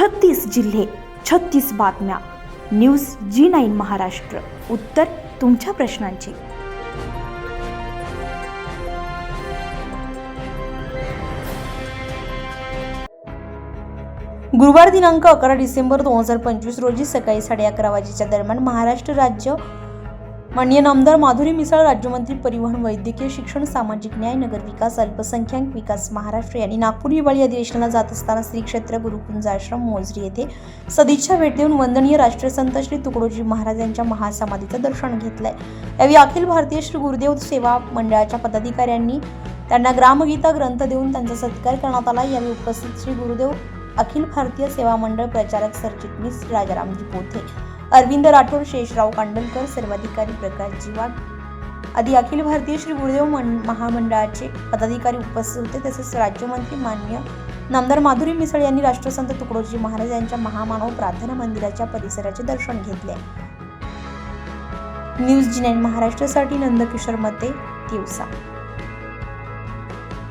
छत्तीस जिल्हे छत्तीस बातम्या. News G nine Maharashtra. उत्तर तुमच्या प्रश्नांची. गुरुवार दिनांक अकरा डिसेंबर दोन हजार पंचवीस रोजी सकाळी साडे अकरा वाजेच्या दरम्यान महाराष्ट्र राज्य माननीय नामदार माधुरी मिसाळ राज्यमंत्री परिवहन वैद्यकीय शिक्षण सामाजिक न्याय नगर विकास अल्पसंख्याक विकास महाराष्ट्र यांनी नागपूर हिवाळी अधिवेशनाला जात असताना श्री क्षेत्र गुरुकुंज आश्रम मोजरी येथे सदिच्छा भेट देऊन वंदनीय राष्ट्रसंत श्री तुकडोजी महाराज यांच्या महासमाधीचं दर्शन घेतलंय. यावेळी अखिल भारतीय श्री गुरुदेव सेवा मंडळाच्या पदाधिकाऱ्यांनी त्यांना ग्रामगीता ग्रंथ देऊन त्यांचा सत्कार करण्यात आला. यावेळी उपस्थित श्री गुरुदेव अखिल भारतीय सेवा मंडळ प्रचारक सरचिटणीस राजारामजी पोथे. अरविंद राठोड शेषराव कांडलकर सर्वाधिकारी प्रकाश जीवाड आदी अखिल भारतीय श्री गुरुदेव महामंडळाचे पदाधिकारी उपस्थित होते. तसेच राज्यमंत्री मान्य नामदार माधुरी मिसळ यांनी राष्ट्रसंत तुकडोजी महाराज यांच्या महामानव प्रार्थना मंदिराच्या परिसराचे दर्शन घेतले. न्यूज जी नाईन महाराष्ट्रासाठी नंदकिशोर मते दिवसा.